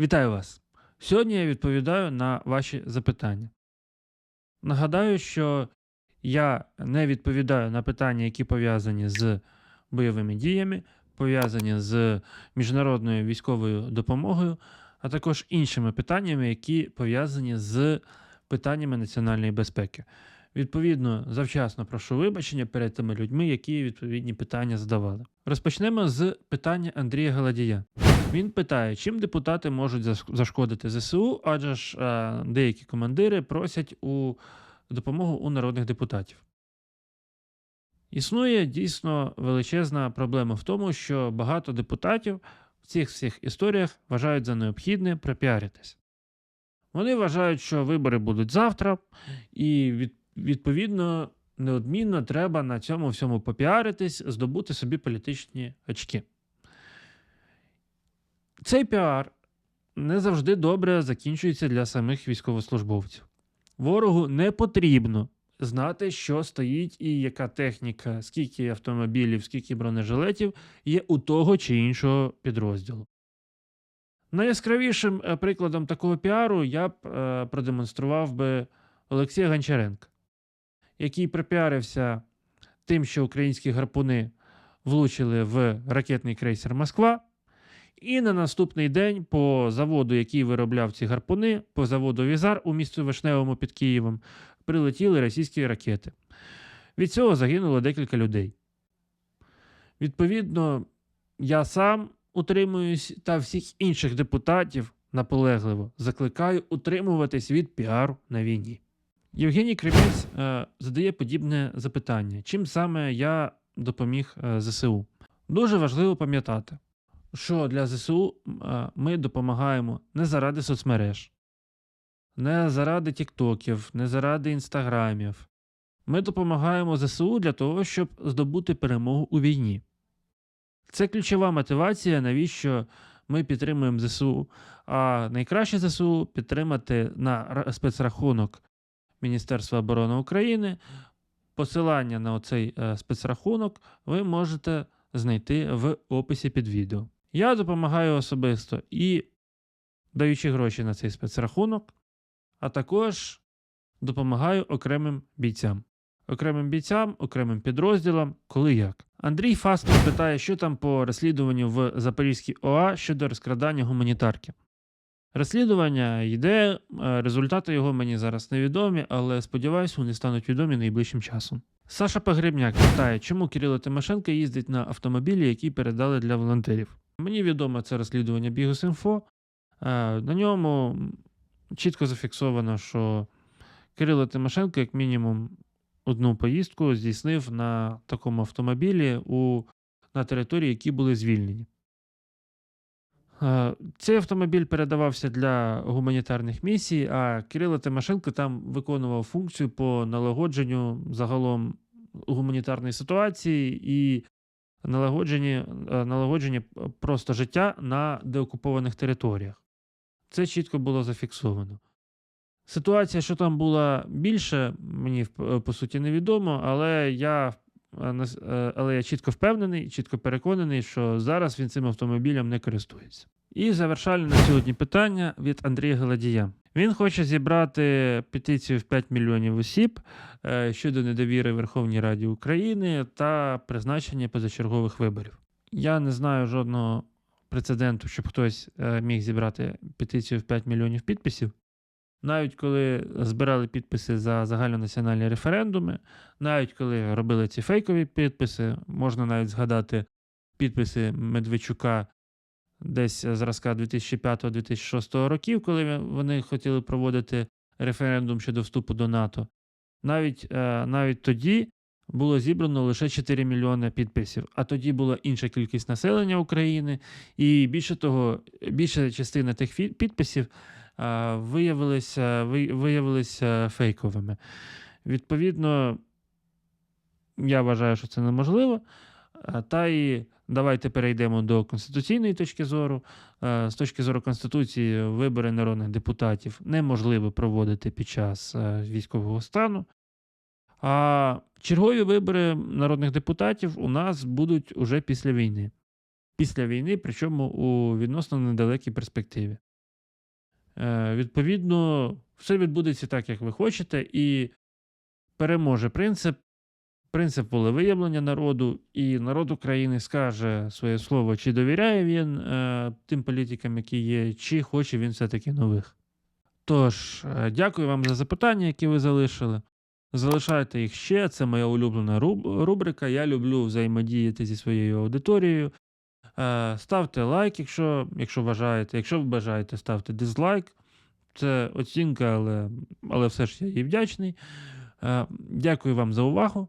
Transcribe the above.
Вітаю вас! Сьогодні я відповідаю на ваші запитання. Нагадаю, що я не відповідаю на питання, які пов'язані з бойовими діями, пов'язані з міжнародною військовою допомогою, а також іншими питаннями, які пов'язані з питаннями національної безпеки. Відповідно, завчасно прошу вибачення перед тими людьми, які відповідні питання задавали. Розпочнемо з питання Андрія Галадія. Він питає, чим депутати можуть зашкодити ЗСУ, адже ж е, деякі командири просять у допомогу у народних депутатів. Існує дійсно величезна проблема в тому, що багато депутатів в цих всіх історіях вважають за необхідне пропіаритись. Вони вважають, що вибори будуть завтра, і відповідно неодмінно треба на цьому всьому попіаритись, здобути собі політичні очки. Цей піар не завжди добре закінчується для самих військовослужбовців. Ворогу не потрібно знати, що стоїть і яка техніка, скільки автомобілів, скільки бронежилетів є у того чи іншого підрозділу. Найяскравішим е, прикладом такого піару я б е, продемонстрував би Олексія Гончаренка, який припіарився тим, що українські гарпуни влучили в ракетний крейсер Москва. І на наступний день по заводу, який виробляв ці гарпуни, по заводу Візар у місті Вишневому під Києвом, прилетіли російські ракети. Від цього загинуло декілька людей. Відповідно, я сам утримуюсь та всіх інших депутатів наполегливо закликаю утримуватись від піару на війні. Євгеній Кремець е, задає подібне запитання: чим саме я допоміг е, ЗСУ? Дуже важливо пам'ятати, що для ЗСУ е, ми допомагаємо не заради соцмереж, не заради тіктоків, не заради інстаграмів. Ми допомагаємо ЗСУ для того, щоб здобути перемогу у війні. Це ключова мотивація, навіщо ми підтримуємо ЗСУ. А найкраще ЗСУ підтримати на спецрахунок Міністерства оборони України. Посилання на цей спецрахунок ви можете знайти в описі під відео. Я допомагаю особисто і даючи гроші на цей спецрахунок, а також допомагаю окремим бійцям. Окремим бійцям, окремим підрозділам, коли як. Андрій Фастов питає, що там по розслідуванню в Запорізькій ОА щодо розкрадання гуманітарки. Розслідування йде, е, результати його мені зараз невідомі, але сподіваюся, вони стануть відомі найближчим часом. Саша Погребняк питає, чому Кирило Тимошенко їздить на автомобілі, які передали для волонтерів. Мені відомо це розслідування Бігус.Інфо. Е, На ньому чітко зафіксовано, що Кирило Тимошенко, як мінімум, одну поїздку здійснив на такому автомобілі у, на території, які були звільнені. Е, Цей автомобіль передавався для гуманітарних місій, а Кирило Тимошенко там виконував функцію по налагодженню загалом гуманітарної ситуації і налагодженні, е, просто життя на деокупованих територіях. Це чітко було зафіксовано. Ситуація, що там була більше, мені по суті невідомо, але я, е, е, але я чітко впевнений, чітко переконаний, що зараз він цим автомобілем не користується. І завершальне на сьогодні питання від Андрія Галадія. Він хоче зібрати петицію в 5 мільйонів осіб е, щодо недовіри Верховній Раді України та призначення позачергових виборів. Я не знаю жодного прецеденту, щоб хтось е, міг зібрати петицію в 5 мільйонів підписів. Навіть коли збирали підписи за загальнонаціональні референдуми, навіть коли робили ці фейкові підписи, можна навіть згадати підписи Медведчука десь зразка 2005-2006 років, коли вони хотіли проводити референдум щодо вступу до НАТО. Навіть, е, навіть тоді було зібрано лише 4 мільйони підписів, а тоді була інша кількість населення України, і більше того, більша частина тих підписів а, виявилися, виявилися фейковими. Відповідно, я вважаю, що це неможливо. Та і давайте перейдемо до конституційної точки зору. Е, З точки зору Конституції, вибори народних депутатів неможливо проводити під час е, військового стану. А чергові вибори народних депутатів у нас будуть уже після війни. Після війни, причому у відносно недалекій перспективі. Е, відповідно, все відбудеться так, як ви хочете, і переможе принцип, принцип волевиявлення народу, і народ України скаже своє слово, чи довіряє він е, тим політикам, які є, чи хоче він все-таки нових. Тож, е, дякую вам за запитання, які ви залишили. Залишайте їх ще. Це моя улюблена рубрика. Я люблю взаємодіяти зі своєю аудиторією. Е, Ставте лайк, якщо, якщо бажаєте. Якщо ви бажаєте, ставте дизлайк. Це оцінка, але, але все ж я їй вдячний. Е, Дякую вам за увагу